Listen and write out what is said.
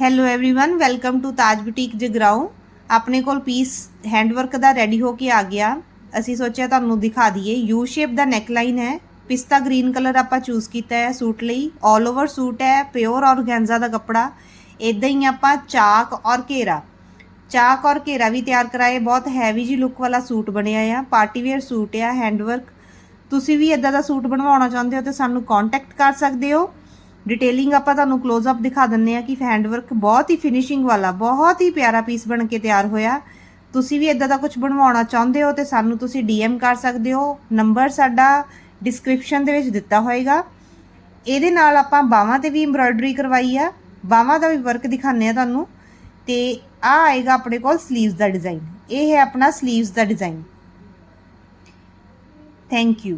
hello everyone welcome to Taj boutique Jagraon ਆਪਣੇ ਕੋਲ piece handwork ਦਾ ready ਹੋ ਕੇ ਆ ਗਿਆ ਅਸੀਂ ਸੋਚਿਆ ਤੁਹਾਨੂੰ ਦਿਖਾ ਦਈਏ ਯੂ ਸ਼ੇਪ ਦਾ ਨੈਕਲਾਈਨ ਹੈ ਪਿਸਤਾ ਗ੍ਰੀਨ ਕਲਰ ਆਪਾਂ ਚੂਜ਼ ਕੀਤਾ ਹੈ ਸੂਟ ਲਈ 올 ਓਵਰ ਸੂਟ ਹੈ ਪਿਓਰ ਔਰਗੈਂਜ਼ਾ ਦਾ ਕੱਪੜਾ ਇਦਾਂ ਹੀ ਆਪਾਂ ਚਾਕ ਔਰ ਘੇਰਾ ਚਾਕ ਔਰ ਘੇਰਾ ਵੀ ਤਿਆਰ ਕਰਾਏ ਬਹੁਤ ਹੈਵੀ ਜੀ ਲੁੱਕ ਵਾਲਾ ਸੂਟ ਬਣਿਆ ਆ ਪਾਰਟੀ ਵੇਅਰ ਸੂਟ ਆ ਹੈਂਡਵਰਕ ਤੁਸੀਂ ਵੀ ਇਦਾਂ ਦਾ ਸੂਟ ਬਣਵਾਉਣਾ ਚਾਹੁੰਦੇ ਹੋ ਤੇ ਸਾਨੂੰ ਕੰਟੈਕਟ ਕਰ ਸਕਦੇ ਹੋ ਡਿਟੇਲਿੰਗ ਆਪਾਂ ਤੁਹਾਨੂੰ ক্লোਜ਼ ਅਪ ਦਿਖਾ ਦਿੰਨੇ ਆ ਕਿ ਹੈਂਡ ਵਰਕ ਬਹੁਤ ਹੀ ਫਿਨਿਸ਼ਿੰਗ ਵਾਲਾ, ਬਹੁਤ ਹੀ ਪਿਆਰਾ ਪੀਸ ਬਣ ਕੇ ਤਿਆਰ ਹੋਇਆ। ਤੁਸੀਂ ਵੀ ਇਦਾਂ ਦਾ ਕੁਝ ਬਣਵਾਉਣਾ ਚਾਹੁੰਦੇ ਹੋ ਤੇ ਸਾਨੂੰ ਤੁਸੀਂ ਡੀਐਮ ਕਰ ਸਕਦੇ ਹੋ। ਨੰਬਰ ਸਾਡਾ ਡਿਸਕ੍ਰਿਪਸ਼ਨ ਦੇ ਵਿੱਚ ਦਿੱਤਾ ਹੋਏਗਾ। ਇਹਦੇ ਨਾਲ ਆਪਾਂ ਬਾਹਾਂ ਤੇ ਵੀ ਐਮਬ੍ਰਾਇਡਰੀ ਕਰਵਾਈ ਆ। ਬਾਹਾਂ ਦਾ ਵੀ ਵਰਕ ਦਿਖਾਣੇ ਆ ਤੁਹਾਨੂੰ। ਤੇ ਆ ਆਏਗਾ ਆਪਣੇ ਕੋਲ ਸਲੀਵਸ ਦਾ ਡਿਜ਼ਾਈਨ ਇਹ ਹੈ ਆਪਣਾ ਸਲੀਵਸ ਦਾ ਡਿਜ਼ਾਈਨ ਥੈਂਕ ਯੂ